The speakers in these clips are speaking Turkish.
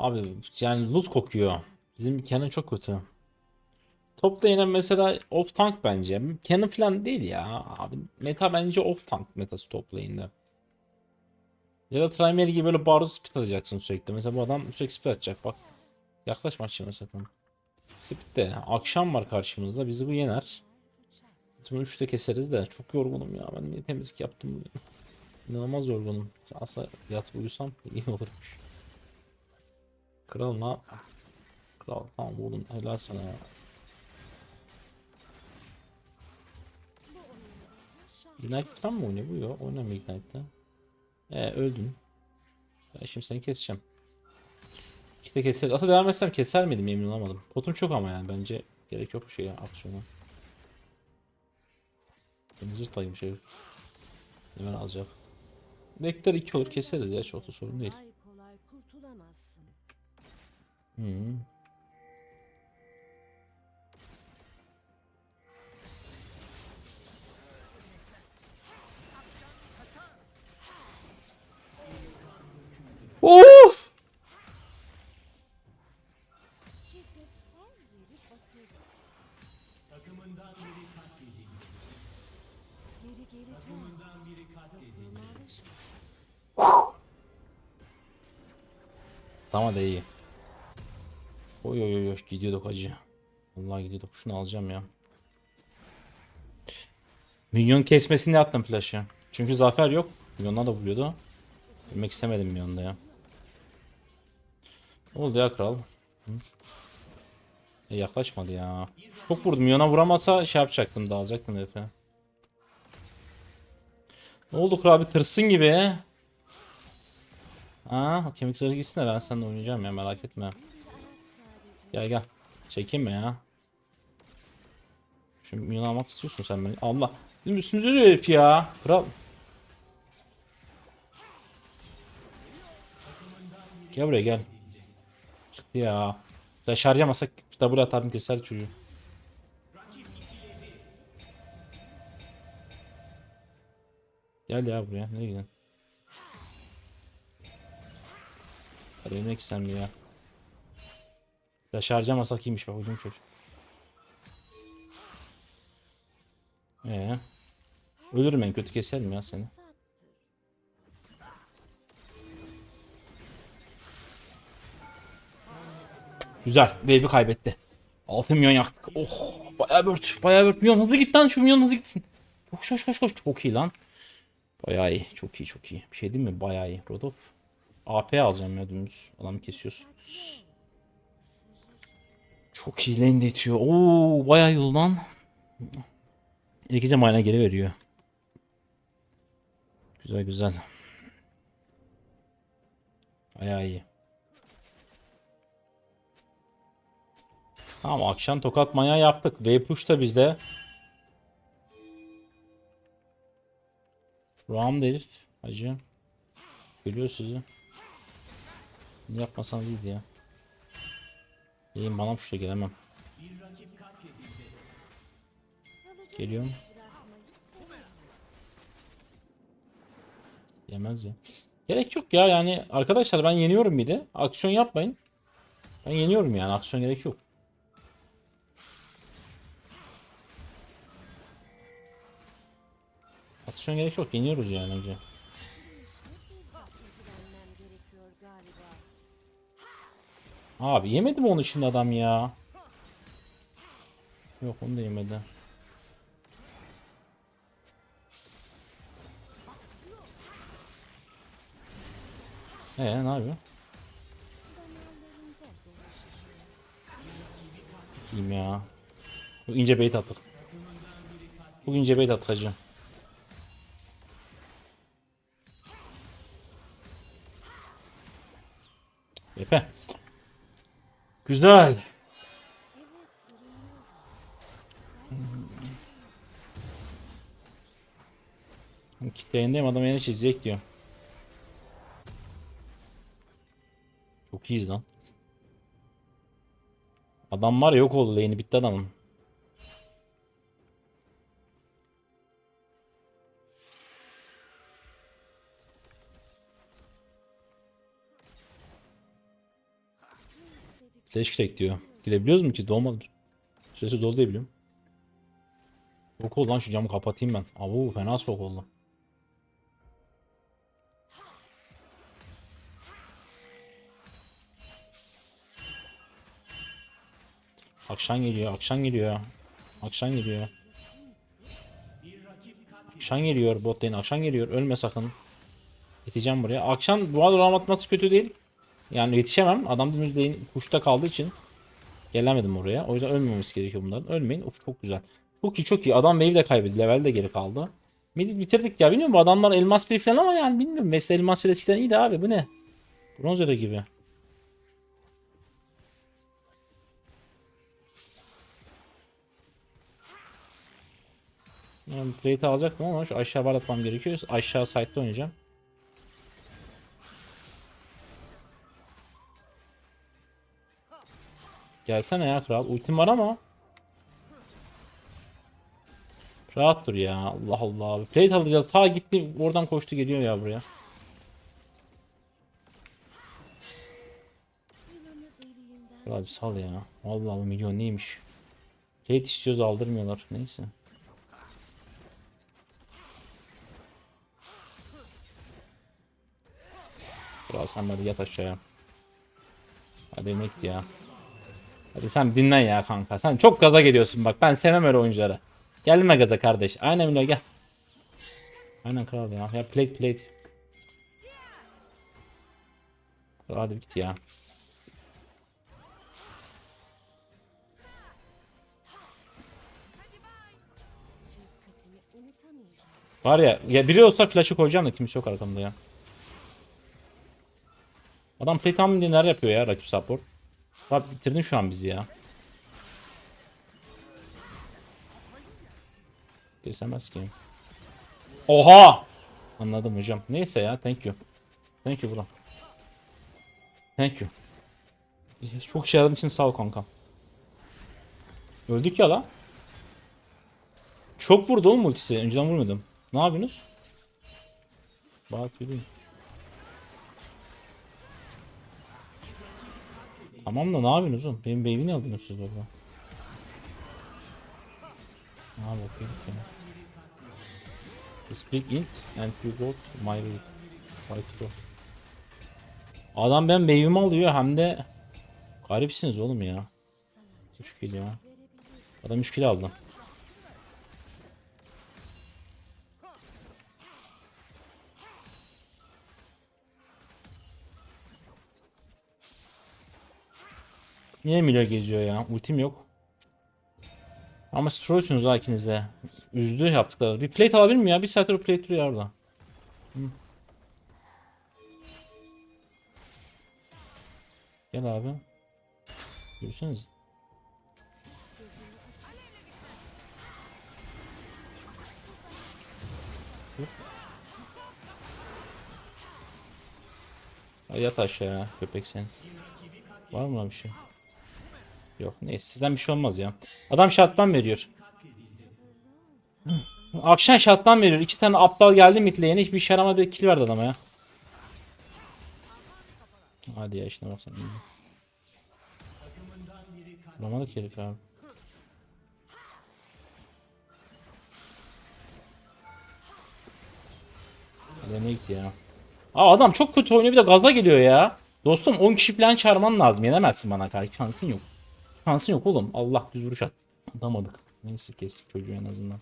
Abi yani loot kokuyor. Bizim Canon çok kötü. Top lane'e mesela off tank bence. Canon falan değil ya. Abi meta bence off tank metası top lane'de. Ya da Trimary gibi böyle barzo speed atacaksın sürekli. Mesela bu adam sürekli speed atacak bak. Yaklaşma açığına sakın. Speed de. Akşam var karşımızda. Bizi bu yener. Biz bunu 3'te keseriz de. Çok yorgunum ya. Ben niye temizlik yaptım bugün. İnanılmaz yorgunum. Aslında yatıp uyusam iyi olurmuş. Kral yap? Kral tamam oğlum helal sana ya. Ignite'den mi oynuyor bu ya? Oynamıyor Ignite'den. Ee öldün. Ben şimdi seni keseceğim. İşte keser. Ata devam etsem keser miydim emin olamadım. Potum çok ama yani bence gerek yok bir şeye aksiyona. Benim zırt aymış herif. Hemen alacak. Vector 2 olur keseriz ya çok da sorun değil. Hı. Of! Şiddet her yeri batırır. Geri geleceğim. Marş Tamam da iyi. Oy, gidiyorduk acı. Vallahi gidiyorduk. Şunu alacağım ya. Minyon kesmesini attım flash'ı. Çünkü zafer yok. Minyonlar da vuruyordu. Bilmek istemedim minyonda ya. Ne oldu ya kral? E, yaklaşmadı ya. Çok vurdum. Minyona vuramasa şey yapacaktım. Dağılacaktım herife. Ne oldu kral abi tırsın gibi. Aa, kemik zırhı gitsin de ben seninle oynayacağım ya merak etme. Gel gel. Çekinme ya. Şimdi milyon almak istiyorsun sen beni. Allah. Bizim üstümüze duruyor herif ya. Kral. Gel buraya gel. Çıktı ya. Flash harcamasak double atardım keser çocuğu. Gel ya buraya. Nereye gidiyorsun? Hadi ne bir ya. Flash harcamasak iyiymiş bak hocam çocuk. Ee, ölürüm en kötü keserim ya seni. Güzel. Wave'i kaybetti. 6 milyon yaktık. Oh. Bayağı bört. Bayağı bört. Milyon hızlı git lan. Şu milyon hızlı gitsin. Koş koş koş koş. Çok iyi lan. Bayağı iyi. Çok iyi çok iyi. Bir şey değil mi? Bayağı iyi. Rodolf. AP alacağım ya dümdüz. Adamı kesiyorsun. Çok iyi lane itiyor. Oo bayağı iyi lan. İlkice mayına geri veriyor. Güzel güzel. Bayağı iyi. Tamam akşam tokat manyağı yaptık. V push da bizde. Ram herif. Hacı. Geliyor sizi. Ne yapmasanız iyiydi ya. İyiyim bana push'a gelemem. Geliyorum. Yemez ya. Gerek yok ya yani arkadaşlar ben yeniyorum bir de. Aksiyon yapmayın. Ben yeniyorum yani aksiyon gerek yok. Aksiyon gerek yok. Yeniyoruz yani önce. Abi yemedi mi onu şimdi adam ya? Yok onu da yemedi. Ee ne yapıyor? Kim ya? Bu ince bait attık. Bu ince bait attık hacı. Epe. Güzel. Kitleyindeyim adam yeni çizecek diyor. Çok iyiyiz lan. Adam var ya yok oldu lane'i bitti adamın. Flash crack diyor. Girebiliyoruz mu ki? Dolmadı. Süresi dolu diye biliyorum. Soğuk oldu lan şu camı kapatayım ben. Avu fena soğuk oldu. Akşam geliyor, akşam geliyor. Akşam geliyor. Akşam geliyor bot lane, akşam geliyor. Ölme sakın. Yeteceğim buraya. Akşam bu arada roam atması kötü değil. Yani yetişemem. Adam dümdüz lane kuşta kaldığı için gelemedim oraya. O yüzden ölmemesi gerekiyor bunların. Ölmeyin. Of çok güzel. Çok iyi çok iyi. Adam wave de kaybetti. Level de geri kaldı. Midi bitirdik ya. Bilmiyorum bu adamlar elmas bir falan ama yani bilmiyorum. Mesela elmas bir eskiden iyiydi abi. Bu ne? Bronz öyle gibi. Yani plate alacaktım ama şu aşağı bar atmam gerekiyor. Aşağı site'de oynayacağım. Gelsene ya kral. Ultim var ama. Rahat dur ya. Allah Allah. Plate alacağız. Ta gitti oradan koştu geliyor ya buraya. Kral bir sal ya. Vallahi bu milyon neymiş. Plate istiyoruz aldırmıyorlar. Neyse. Kral sen hadi yat aşağıya. Hadi emek ya. Hadi sen dinlen ya kanka. Sen çok gaza geliyorsun bak. Ben sevmem öyle oyuncuları. Gelme gaza kardeş. Aynen öyle gel. Aynen kral ya. Ya plate plate. Hadi git ya. Var ya, ya biri olsa flash'ı koyacağım da kimse yok arkamda ya. Adam ham diye neler yapıyor ya rakip support. Bak bitirdin şu an bizi ya. Kesemez ki. Oha! Anladım hocam. Neyse ya thank you. Thank you bro. Thank you. Çok şey için sağ ol kankam. Öldük ya la. Çok vurdu oğlum ultisi. Önceden vurmadım. Ne yapıyorsunuz? Bak yürüyün. Tamam da ne yapıyorsunuz oğlum? Benim baby ne yapıyorsunuz siz orada? Ne bakayım ki? Speak int and you got my read. Fight go. Adam ben baby'mi alıyor hem de garipsiniz oğlum ya. 3 kill ya. Adam 3 kill aldı. Niye Milo geziyor ya? Ultim yok. Ama Strollsünüz ha ikiniz de. Üzdü yaptıkları. Bir plate alabilir miyim ya? Bir saattir plate duruyor orada. Gel abi. Görürseniz. Ay yat aşağı köpek sen. Var mı bir şey? Yok neyse sizden bir şey olmaz ya. Adam şarttan veriyor. Akşam şarttan veriyor. İki tane aptal geldi midlane'e hiçbir işe yaramadı bir kill verdi adama ya. Hadi ya işine baksana. Vuramadık herif abi. Gitti ya. Aa adam çok kötü oynuyor bir de gazla geliyor ya. Dostum 10 kişi falan çağırman lazım. Yenemezsin bana karşı. Şansın yok. Şansın yok oğlum. Allah düz vuruş at. Atamadık. Neyse kestik çocuğu en azından.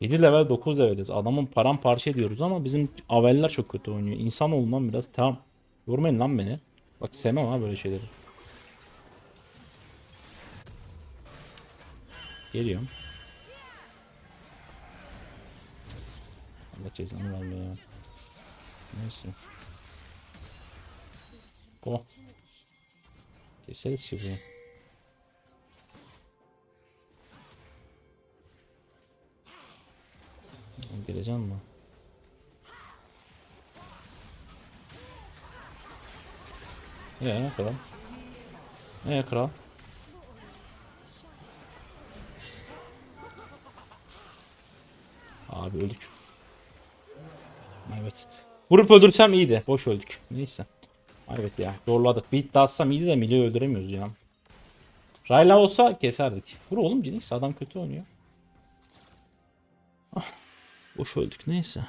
7 level 9 leveliz. Adamın paramparça ediyoruz ama bizim aveller çok kötü oynuyor. İnsan olmam biraz. Tamam. Yormayın lan beni. Bak sevmem ha böyle şeyleri. Geliyorum. Allah cezanı vermiyor ya. Neyse. Oh. Keseriz ki bunu. Geleceğim mi? Ee kral. Ee kral. Abi öldük. Evet. Vurup öldürsem iyiydi. Boş öldük. Neyse. Evet ya zorladık. Bir iddia atsam iyiydi de Milio'yu öldüremiyoruz ya. Rayla olsa keserdik. Vur oğlum Jinx adam kötü oynuyor. Ah, boş öldük neyse.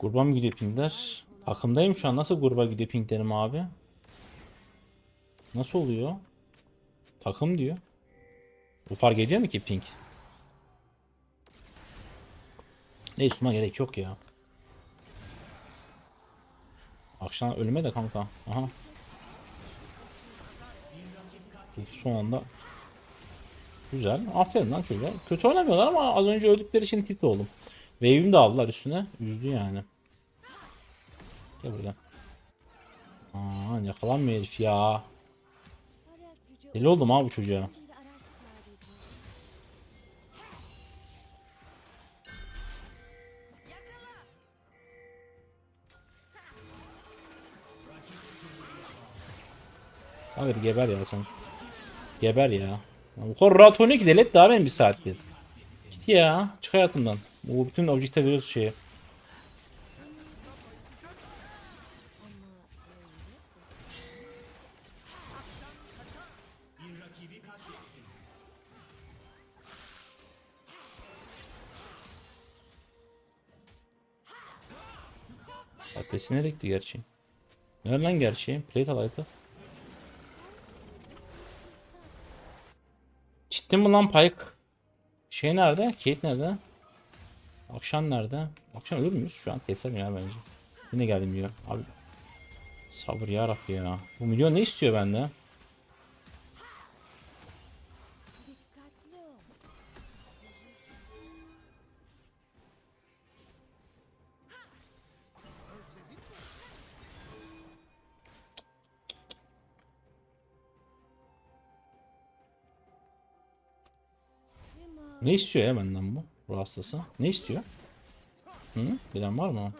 Gruba mı gidiyor pingler? Takımdayım şu an. Nasıl gruba gidiyor pinglerim abi? Nasıl oluyor? Takım diyor. Bu fark ediyor mu ki ping? Ne üstüme gerek yok ya. Akşam ölüme de kanka. Aha. Uf, son anda. Güzel. Aferin lan çocuğa. Kötü oynamıyorlar ama az önce öldükleri için tilt oldum. Wave'imi de aldılar üstüne. Üzdü yani. Gel buraya. Aa yakalanmıyor herif ya. Deli oldum abi bu çocuğa. Hayır geber ya sen. Geber ya. Bu kadar rahat oynuyor ki delet daha benim bir saattir. Git ya. Çık hayatımdan. Bu bütün objekte veriyoruz şeyi. Adresi nereye gitti gerçi? Nerede lan gerçi? Plate alaydı. Ciddi mi lan Pike? Şey nerede? Kate nerede? Akşam nerede? Akşam ölür müyüz? Şu an keserim ya bence. Yine geldim diyor. Abi sabır ya ya. Bu milyon ne istiyor benden? Ne istiyor ya benden bu? Bu hastası. Ne istiyor? Hı? Bilen var mı?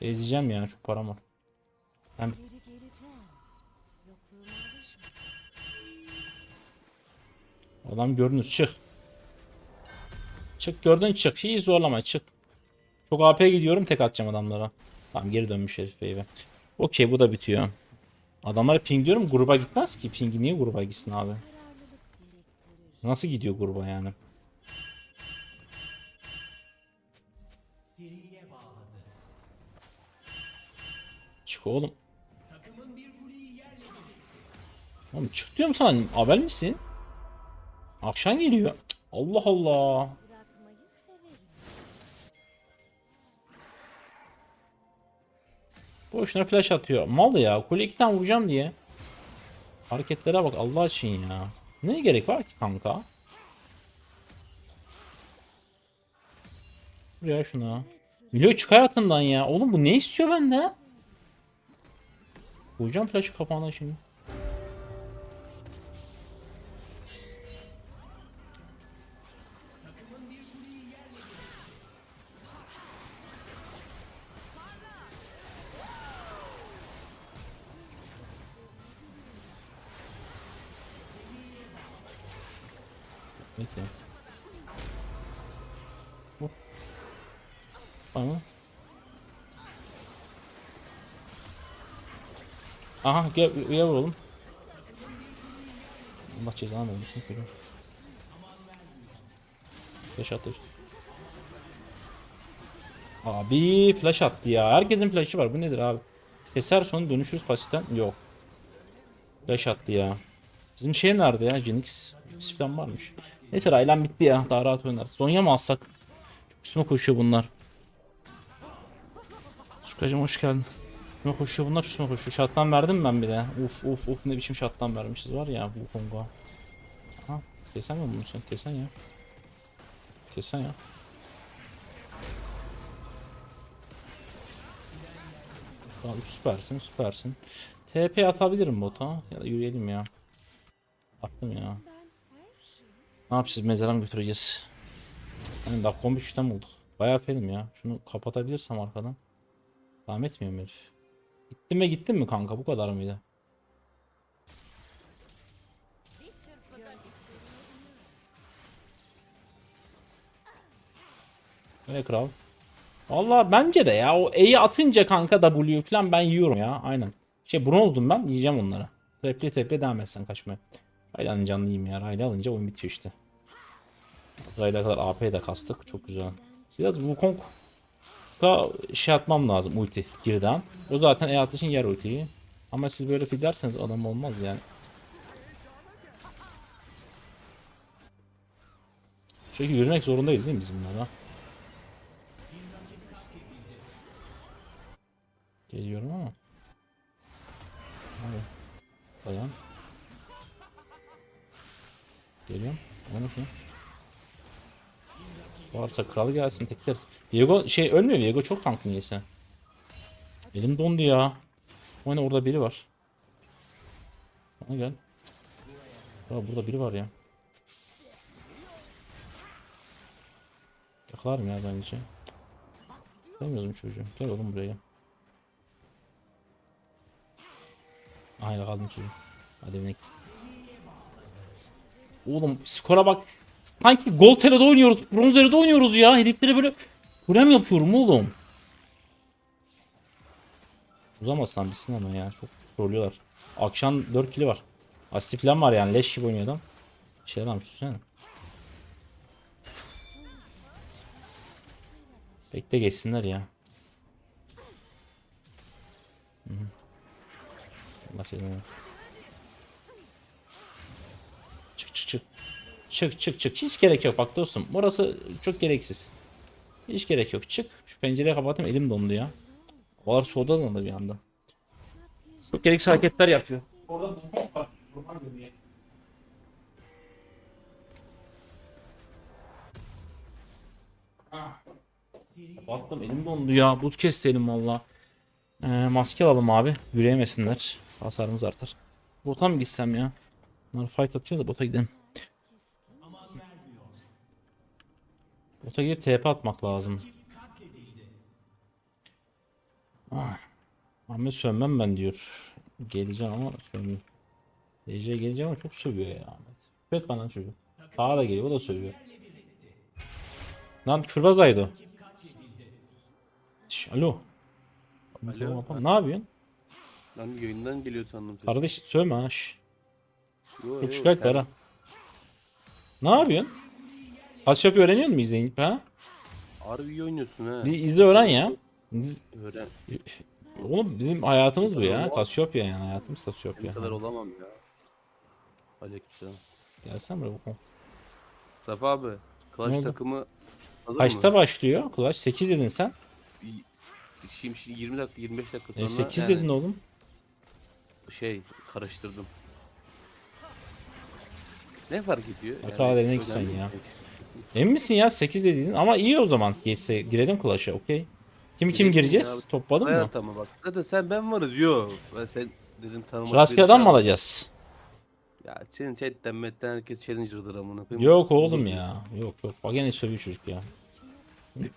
Ezeceğim ya çok param var. Alışma. Adam görünür çık. Çık gördün çık. Hiç zorlama çık. Çok AP gidiyorum tek atacağım adamlara. Tamam geri dönmüş herif baby. Okey bu da bitiyor. Adamlar ping diyorum gruba gitmez ki. Ping niye gruba gitsin abi? Nasıl gidiyor gruba yani? Çık oğlum. Oğlum çık diyorum sana. Haber misin? Akşam geliyor. Allah Allah. Boşuna flash atıyor. Mal ya. Kule iki tane vuracağım diye. Hareketlere bak Allah için ya. Ne gerek var ki kanka? Buraya şuna. Milyo çık hayatından ya. Oğlum bu ne istiyor benden? Vuracağım flash'ı kapağına şimdi. Evet ya. Vur. Tamam. Aha gel gel vuralım. Allah cezanı vermesin. Yürü. Flash attı. Abi flash attı ya. Herkesin flash'ı var. Bu nedir abi? Keser sonra dönüşürüz pasitten. Yok. Flash attı ya. Bizim şey nerede ya? Jinx. Siften varmış. Neyse Raylan bitti ya. Daha rahat oynarız. Zonya mı alsak? Çok üstüme koşuyor bunlar. Sukacım hoş geldin. Üstüme koşuyor bunlar üstüme koşuyor. Şattan verdim ben bir de? Uf uf uf ne biçim şattan vermişiz var ya bu Kongo. Aha kesen mi bunu sen? Kesen ya. Kesen ya. Tamam süpersin süpersin. TP atabilirim bota. Ya da yürüyelim ya. Attım ya. Ne yapacağız? Mezara mı götüreceğiz? Yani dakika 15'ten bulduk. Bayağı felim ya. Şunu kapatabilirsem arkadan. Devam etmiyor mu herif? Gittin mi gittin mi kanka? Bu kadar mıydı? Ne kral? Valla bence de ya. O E'yi atınca kanka W falan ben yiyorum ya. Aynen. Şey bronzdum ben. Yiyeceğim onları. Trepli trepli devam etsen kaçmaya. Rayla'nın canını yiyeyim ya. Rayla alınca oyun bitiyor işte. Rayla kadar AP'yi de kastık. Çok güzel. Biraz Wukong şey atmam lazım ulti girden. O zaten E atışın yer ultiyi. Ama siz böyle fiderseniz adam olmaz yani. Çünkü yürümek zorundayız değil mi biz bunlarla? Geliyorum ama. Hadi. Dayan. Geliyorum. Onu ki. Varsa kral gelsin tekleriz. Diego şey ölmüyor Diego çok tanklı niyeyse. Elim dondu ya. O ne orada biri var. Bana gel. Ya burada biri var ya. Yakalarım ya bence. Sevmiyorum çocuğu. Gel oğlum buraya. gel. Aha kaldım çocuğu. Hadi evine git. Oğlum skora bak. Sanki Gold Telo'da oynuyoruz. Bronz Elo'da oynuyoruz ya. Heriflere böyle Kurem yapıyorum oğlum. Uzamaz lan bitsin ama ya. Çok zorluyorlar. Akşam 4 kili var. Asti falan var yani. Leş gibi oynuyor adam. Şeyler almış düşünsene. Bekle geçsinler ya. Hı. Allah seni. Çık çık çık. Hiç gerek yok bak dostum. Burası çok gereksiz. Hiç gerek yok. Çık. Şu pencereyi kapatayım elim dondu ya. Olar soğuda dondu bir anda. Çok gereksiz hareketler yapıyor. Orada burhan var. Görüyor. Baktım elim dondu ya. Buz kesti elim valla. Ee, maske alalım abi. Yürüyemesinler. Hasarımız artar. Bota mı gitsem ya? Bunlar fight atıyor da bota gidelim. Bota girip TP atmak lazım. Ah. Ahmet sönmem ben diyor. Geleceğim ama sönmeyeyim. DC'ye geleceğim ama çok sövüyor ya Ahmet. Evet bana çocuk. Sağa da geliyor o da sövüyor. Lan kürbazaydı o. Şş, alo. Alo. Ne yapıyorsun? Lan yayından geliyor sandım. Kardeş sövme ha. şş. Yo, Çok yo, şikayet sen var ha. Ne yapıyorsun? Kasyop öğreniyor musun izleyip ha? Harbi iyi oynuyorsun ha. Bir izle öğren ya. Biz- Öğren. Oğlum bizim hayatımız bu ya. Tamam. Kasyopya yani hayatımız Ne Kasyopya. kadar olamam ya. Aleykümselam. Gelsene buraya bakalım. Safa abi. Ne Clash oldu? takımı hazır Kaçta mı? başlıyor? Clash 8 dedin sen. Şimdi, şimdi 20 dakika 25 dakika sonra E 8 yani dedin oğlum. şey karıştırdım. Ne fark ediyor? Kral eline gitsen önemli ya. değil. Emin misin ya 8 dediğin ama iyi o zaman. Geçse girelim Clash'a okey. Kim kim Girelim gireceğiz? ya. Topladın mı? Hayat ama bak. Zaten sen ben varız. Yo. Ben sen dedim tanımak. Rastgele adam mı alacağız? Ya senin chatten metten herkes challenger'dır amına koyayım. Yok oğlum ya. Yok yok. Bak gene sövüyor çocuk ya.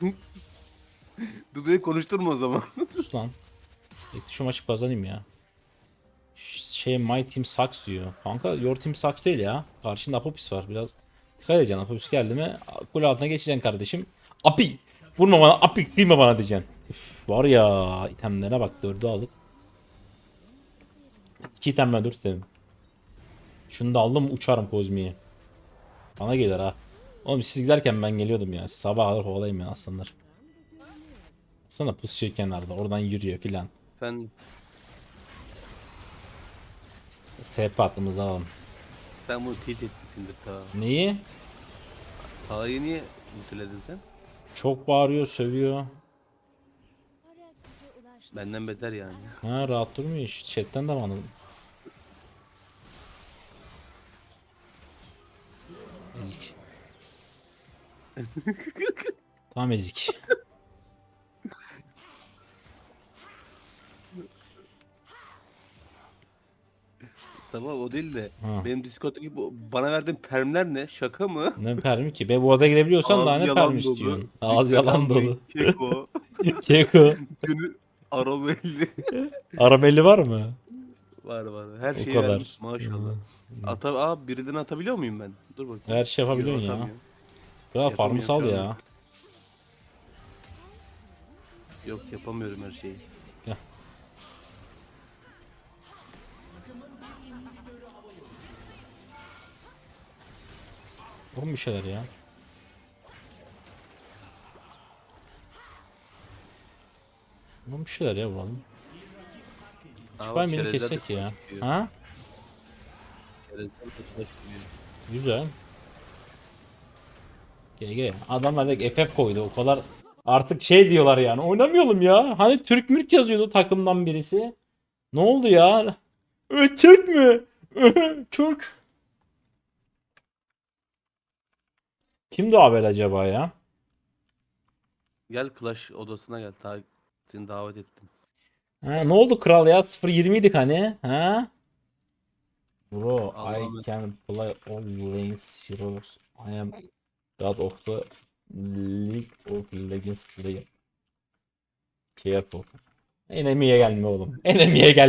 Dur beni konuşturma o zaman. Sus lan. Bekle şu maçı kazanayım ya. Şey my team sucks diyor. Kanka your team sucks değil ya. Karşında Apopis var biraz. Dikkat edeceksin Apopis geldi mi kul altına geçeceksin kardeşim. Api! Vurma bana api kıyma bana diyeceksin. Üf, var ya itemlere bak dördü aldık. İki item ben dört dedim. Şunu da aldım uçarım Kozmi'ye. Bana gelir ha. Oğlum siz giderken ben geliyordum ya. Sabah kadar kovalayayım ben aslanlar. Sana pusuyor kenarda oradan yürüyor filan. Sen TP aklımıza alalım. Sen bunu tilt etmişsindir ta. Neyi? Tağ'yı niye mutiledin sen? Çok bağırıyor, sövüyor. Benden beter yani. Ha rahat durmuyor hiç. Chatten de mi anladım? Ezik. Tam ezik. Sabah o değil de Ha. benim Discord'daki bu bana verdiğin permler ne? Şaka mı? Ne permi ki? Be bu odaya girebiliyorsan daha ne yalan permi dolu, istiyorsun? Ağız yalan dolu. Keko. Keko. Günü Aramelli. Aramelli var mı? var var. Her O şeyi kadar. vermiş maşallah. Ata Aa, birinden atabiliyor muyum ben? Dur bakayım. Her şey yapabiliyorsun Yok, ya. atamıyorum. Kral farmı Yapamıyorum sal şu ya. Yok yapamıyorum her şeyi. Vurun bir şeyler ya. Vurun bir şeyler ya vuralım. Bak, beni kesek ya. Ha? Güzel. GG. Adamlar da FF koydu. O kadar artık şey diyorlar yani. Oynamayalım ya. Hani Türk mürk yazıyordu takımdan birisi. Ne oldu ya? Ö, Türk mü? Ö, Türk. Kimdi o haber acaba ya? Gel Clash odasına gel. Ta seni davet ettim. Ha, ne oldu kral ya? 0-20 idik hani. Ha? Bro, Allah'ım. I can play all lanes heroes. I am god of the League of Legends player. Careful. Enemy'ye gelme oğlum. Enemy'ye gelme.